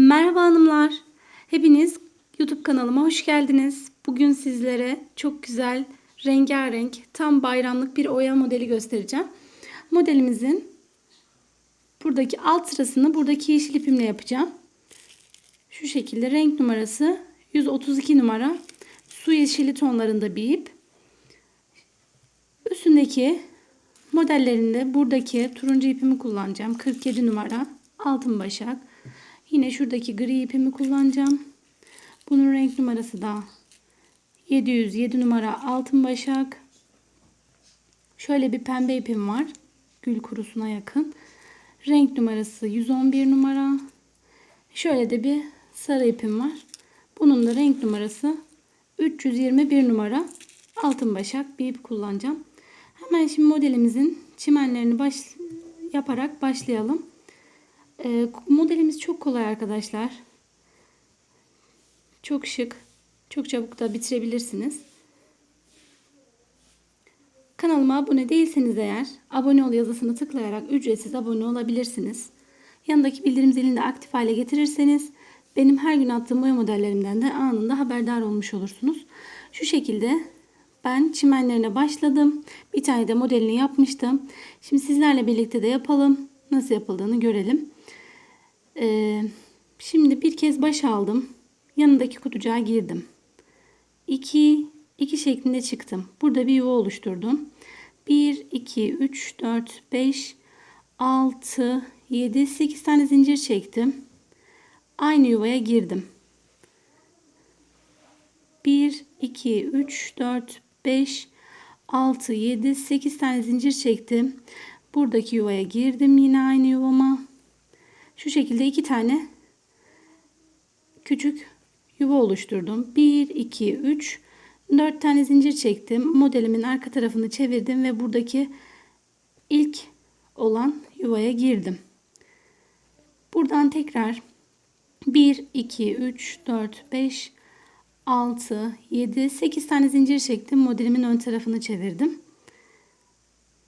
Merhaba hanımlar. Hepiniz YouTube kanalıma hoş geldiniz. Bugün sizlere çok güzel, rengarenk, tam bayramlık bir oya modeli göstereceğim. Modelimizin buradaki alt sırasını buradaki yeşil ipimle yapacağım. Şu şekilde renk numarası 132 numara su yeşili tonlarında bir ip. Üstündeki modellerinde buradaki turuncu ipimi kullanacağım. 47 numara altın başak. Yine şuradaki gri ipimi kullanacağım. Bunun renk numarası da 707 numara altın başak. Şöyle bir pembe ipim var. Gül kurusuna yakın. Renk numarası 111 numara. Şöyle de bir sarı ipim var. Bunun da renk numarası 321 numara altın başak bir ip kullanacağım. Hemen şimdi modelimizin çimenlerini baş, yaparak başlayalım. Ee, modelimiz çok kolay arkadaşlar. Çok şık. Çok çabuk da bitirebilirsiniz. Kanalıma abone değilseniz eğer abone ol yazısını tıklayarak ücretsiz abone olabilirsiniz. Yanındaki bildirim zilini de aktif hale getirirseniz benim her gün attığım boya modellerimden de anında haberdar olmuş olursunuz. Şu şekilde ben çimenlerine başladım. Bir tane de modelini yapmıştım. Şimdi sizlerle birlikte de yapalım. Nasıl yapıldığını görelim. Ee, şimdi bir kez baş aldım. Yanındaki kutucuğa girdim. 2 2 şeklinde çıktım. Burada bir yuva oluşturdum. 1 2 3 4 5 6 7 8 tane zincir çektim. Aynı yuvaya girdim. 1 2 3 4 5 6 7 8 tane zincir çektim. Buradaki yuvaya girdim yine aynı yuvama. Şu şekilde iki tane küçük yuva oluşturdum. 1, 2, 3, 4 tane zincir çektim. Modelimin arka tarafını çevirdim ve buradaki ilk olan yuvaya girdim. Buradan tekrar 1, 2, 3, 4, 5, 6, 7, 8 tane zincir çektim. Modelimin ön tarafını çevirdim.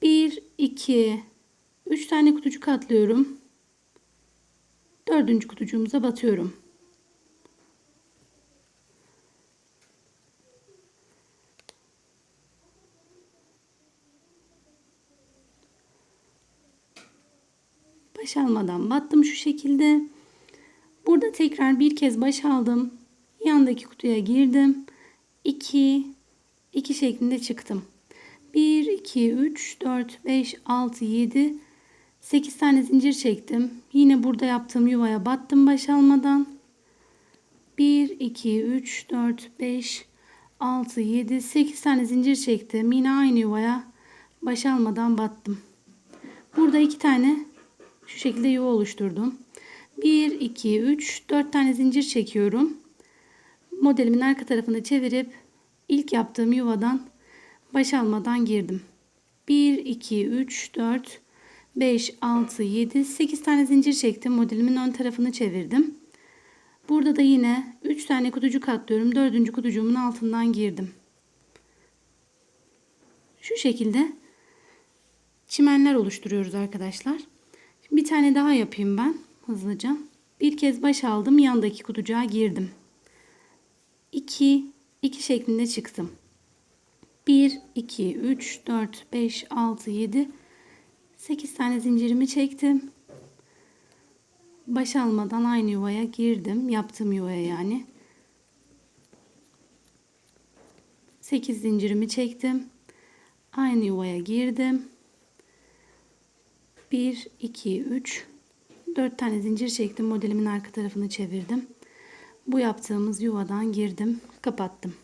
1, 2, 3 tane kutucuk atlıyorum. Dördüncü kutucuğumuza batıyorum. Baş almadan battım şu şekilde. Burada tekrar bir kez baş aldım. Yandaki kutuya girdim. 2 2 şeklinde çıktım. 1 2 3 4 5 6 7 8 tane zincir çektim. Yine burada yaptığım yuvaya battım baş almadan. 1, 2, 3, 4, 5, 6, 7, 8 tane zincir çektim. Yine aynı yuvaya baş almadan battım. Burada iki tane şu şekilde yuva oluşturdum. 1, 2, 3, 4 tane zincir çekiyorum. Modelimin arka tarafını çevirip ilk yaptığım yuvadan baş almadan girdim. 1, 2, 3, 4, 5, 6, 7, 8 tane zincir çektim. Modelimin ön tarafını çevirdim. Burada da yine 3 tane kutucuk atlıyorum. 4. kutucuğumun altından girdim. Şu şekilde çimenler oluşturuyoruz arkadaşlar. Şimdi bir tane daha yapayım ben hızlıca. Bir kez baş aldım. Yandaki kutucuğa girdim. 2, 2 şeklinde çıktım. 1, 2, 3, 4, 5, 6, 7, 8 tane zincirimi çektim. Baş almadan aynı yuvaya girdim. Yaptığım yuvaya yani. 8 zincirimi çektim. Aynı yuvaya girdim. 1 2 3 4 tane zincir çektim. Modelimin arka tarafını çevirdim. Bu yaptığımız yuvadan girdim, kapattım.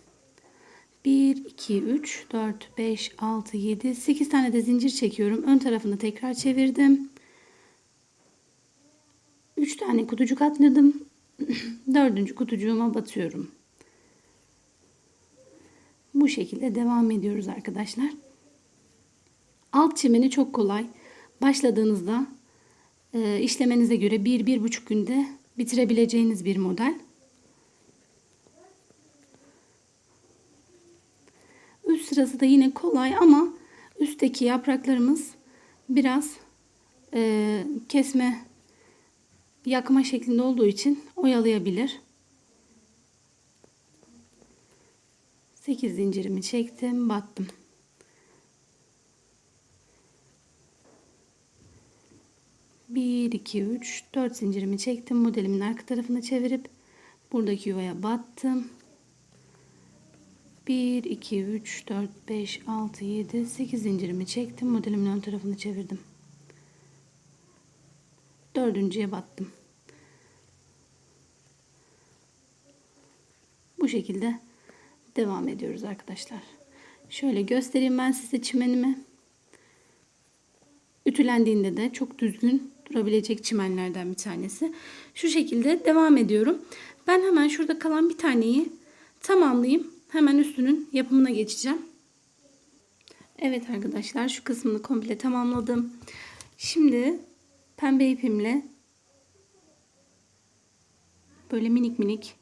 1, 2, 3, 4, 5, 6, 7, 8 tane de zincir çekiyorum. Ön tarafını tekrar çevirdim. 3 tane kutucuk atladım. Dördüncü kutucuğuma batıyorum. Bu şekilde devam ediyoruz arkadaşlar. Alt çimeni çok kolay. Başladığınızda e, işlemenize göre 1-1,5 günde bitirebileceğiniz bir model. Sırası da yine kolay ama üstteki yapraklarımız biraz e, kesme yakma şeklinde olduğu için oyalayabilir. 8 zincirimi çektim, battım. Bir, iki, üç, dört zincirimi çektim. Modelimin arka tarafını çevirip buradaki yuvaya battım. 1, 2, 3, 4, 5, 6, 7, 8 zincirimi çektim. Modelimin ön tarafını çevirdim. Dördüncüye battım. Bu şekilde devam ediyoruz arkadaşlar. Şöyle göstereyim ben size çimenimi. Ütülendiğinde de çok düzgün durabilecek çimenlerden bir tanesi. Şu şekilde devam ediyorum. Ben hemen şurada kalan bir taneyi tamamlayayım. Hemen üstünün yapımına geçeceğim. Evet arkadaşlar şu kısmını komple tamamladım. Şimdi pembe ipimle böyle minik minik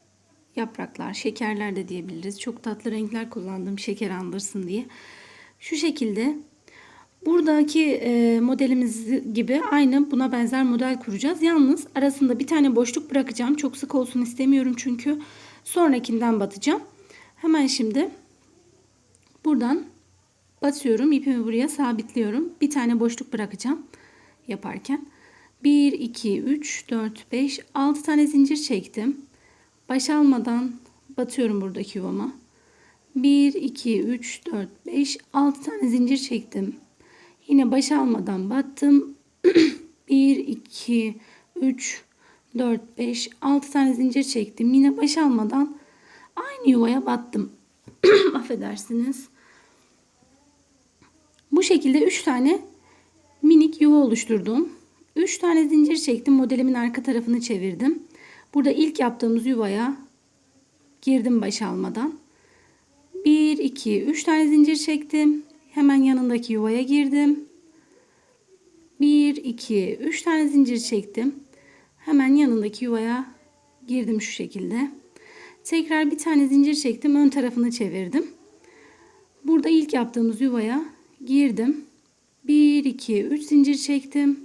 yapraklar, şekerler de diyebiliriz. Çok tatlı renkler kullandım şeker andırsın diye. Şu şekilde buradaki e, modelimiz gibi aynı buna benzer model kuracağız. Yalnız arasında bir tane boşluk bırakacağım. Çok sık olsun istemiyorum çünkü sonrakinden batacağım. Hemen şimdi buradan batıyorum. ipimi buraya sabitliyorum. Bir tane boşluk bırakacağım yaparken. 1, 2, 3, 4, 5, 6 tane zincir çektim. Baş almadan batıyorum buradaki yuvama. 1, 2, 3, 4, 5, 6 tane zincir çektim. Yine baş almadan battım. 1, 2, 3, 4, 5, 6 tane zincir çektim. Yine baş almadan aynı yuvaya battım. Affedersiniz. Bu şekilde 3 tane minik yuva oluşturdum. 3 tane zincir çektim. Modelimin arka tarafını çevirdim. Burada ilk yaptığımız yuvaya girdim baş almadan. 1, 2, 3 tane zincir çektim. Hemen yanındaki yuvaya girdim. 1, 2, 3 tane zincir çektim. Hemen yanındaki yuvaya girdim şu şekilde. Tekrar bir tane zincir çektim. Ön tarafını çevirdim. Burada ilk yaptığımız yuvaya girdim. 1, 2, 3 zincir çektim.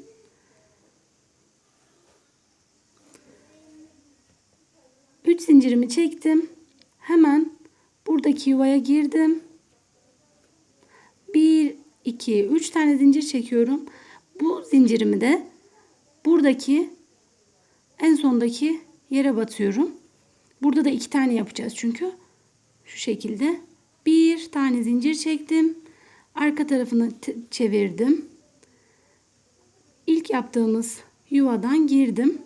Üç zincirimi çektim. Hemen buradaki yuvaya girdim. 1, 2, 3 tane zincir çekiyorum. Bu zincirimi de buradaki en sondaki yere batıyorum. Burada da iki tane yapacağız çünkü. Şu şekilde. Bir tane zincir çektim. Arka tarafını çevirdim. İlk yaptığımız yuvadan girdim.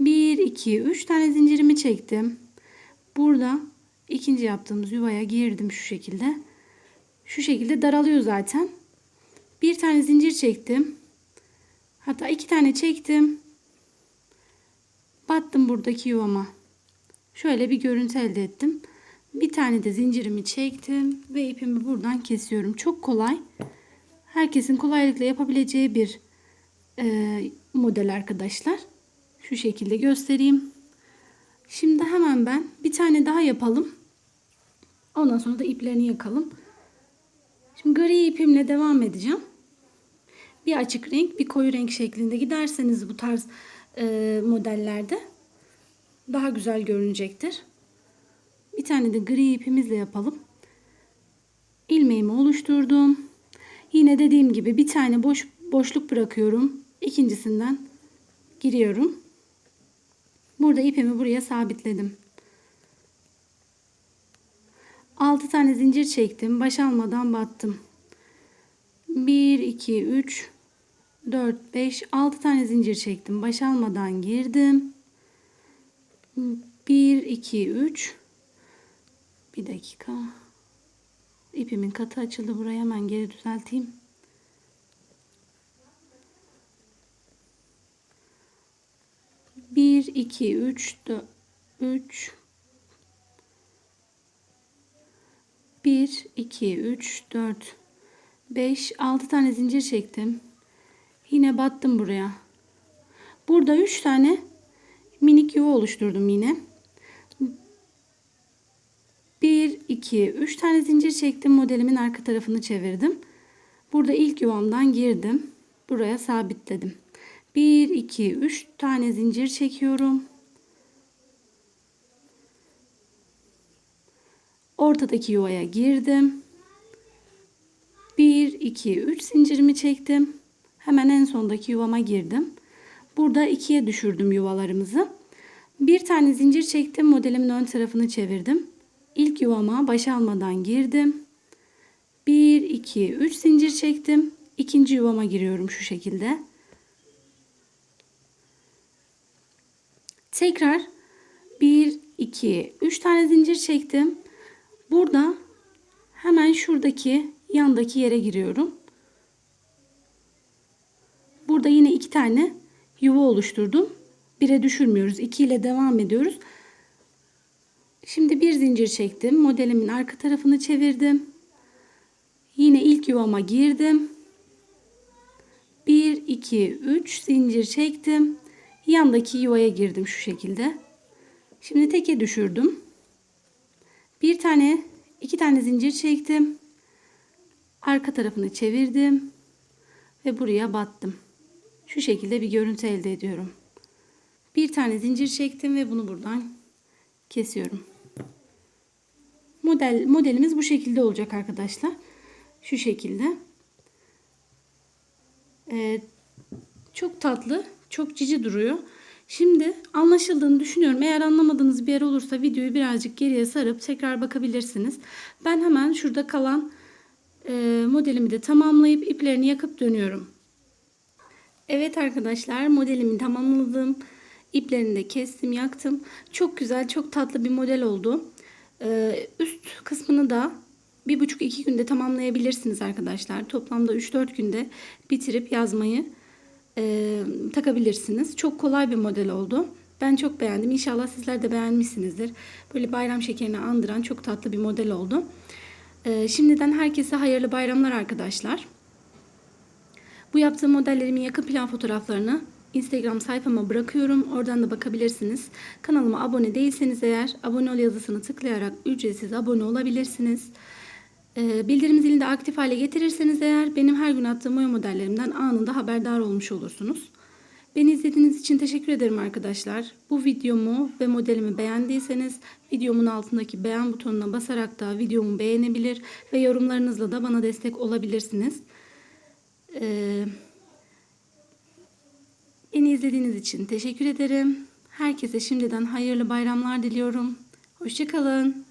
1, 2, 3 tane zincirimi çektim. Burada ikinci yaptığımız yuvaya girdim şu şekilde. Şu şekilde daralıyor zaten. Bir tane zincir çektim. Hatta iki tane çektim. Battım buradaki yuvama. Şöyle bir görüntü elde ettim. Bir tane de zincirimi çektim ve ipimi buradan kesiyorum. Çok kolay. Herkesin kolaylıkla yapabileceği bir e, model arkadaşlar. Şu şekilde göstereyim. Şimdi hemen ben bir tane daha yapalım. Ondan sonra da iplerini yakalım. Şimdi gri ipimle devam edeceğim. Bir açık renk, bir koyu renk şeklinde giderseniz bu tarz e, modellerde daha güzel görünecektir. Bir tane de gri ipimizle yapalım. İlmeğimi oluşturdum. Yine dediğim gibi bir tane boş boşluk bırakıyorum. İkincisinden giriyorum. Burada ipimi buraya sabitledim. 6 tane zincir çektim. Baş almadan battım. 1 2 3 4 5 6 tane zincir çektim. Baş almadan girdim. 1 2 3 Bir dakika. İpimin katı açıldı. Buraya hemen geri düzelteyim. Bir, iki, üç, dört, üç, bir, iki, üç, dört, beş, altı tane zincir çektim. Yine battım buraya. Burada üç tane minik yuva oluşturdum yine. 1, 2, 3 tane zincir çektim. Modelimin arka tarafını çevirdim. Burada ilk yuvamdan girdim. Buraya sabitledim. 1, 2, 3 tane zincir çekiyorum. Ortadaki yuvaya girdim. 1, 2, 3 zincirimi çektim. Hemen en sondaki yuvama girdim. Burada ikiye düşürdüm yuvalarımızı. Bir tane zincir çektim. Modelimin ön tarafını çevirdim. İlk yuvama baş almadan girdim. 1, 2, 3 zincir çektim. İkinci yuvama giriyorum şu şekilde. Tekrar 1, 2, 3 tane zincir çektim. Burada hemen şuradaki yandaki yere giriyorum. Burada yine iki tane yuva oluşturdum. Bire düşürmüyoruz. 2 ile devam ediyoruz. Şimdi bir zincir çektim. Modelimin arka tarafını çevirdim. Yine ilk yuvama girdim. 1, 2, 3 zincir çektim. Yandaki yuvaya girdim şu şekilde. Şimdi teke düşürdüm. Bir tane, iki tane zincir çektim. Arka tarafını çevirdim. Ve buraya battım. Şu şekilde bir görüntü elde ediyorum. Bir tane zincir çektim ve bunu buradan kesiyorum. Model modelimiz bu şekilde olacak arkadaşlar. Şu şekilde. Ee, çok tatlı, çok cici duruyor. Şimdi anlaşıldığını düşünüyorum. Eğer anlamadığınız bir yer olursa videoyu birazcık geriye sarıp tekrar bakabilirsiniz. Ben hemen şurada kalan e, modelimi de tamamlayıp iplerini yakıp dönüyorum. Evet arkadaşlar modelimi tamamladım. İplerini de kestim, yaktım. Çok güzel, çok tatlı bir model oldu. Ee, üst kısmını da bir buçuk iki günde tamamlayabilirsiniz arkadaşlar. Toplamda 3-4 günde bitirip yazmayı e, takabilirsiniz. Çok kolay bir model oldu. Ben çok beğendim. İnşallah sizler de beğenmişsinizdir. Böyle bayram şekerini andıran çok tatlı bir model oldu. Ee, şimdiden herkese hayırlı bayramlar arkadaşlar. Bu yaptığım modellerimin yakın plan fotoğraflarını Instagram sayfama bırakıyorum. Oradan da bakabilirsiniz. Kanalıma abone değilseniz eğer abone ol yazısını tıklayarak ücretsiz abone olabilirsiniz. Ee, bildirim zilini de aktif hale getirirseniz eğer benim her gün attığım oya modellerimden anında haberdar olmuş olursunuz. Beni izlediğiniz için teşekkür ederim arkadaşlar. Bu videomu ve modelimi beğendiyseniz videomun altındaki beğen butonuna basarak da videomu beğenebilir ve yorumlarınızla da bana destek olabilirsiniz. Ee, beni izlediğiniz için teşekkür ederim. Herkese şimdiden hayırlı bayramlar diliyorum. Hoşçakalın.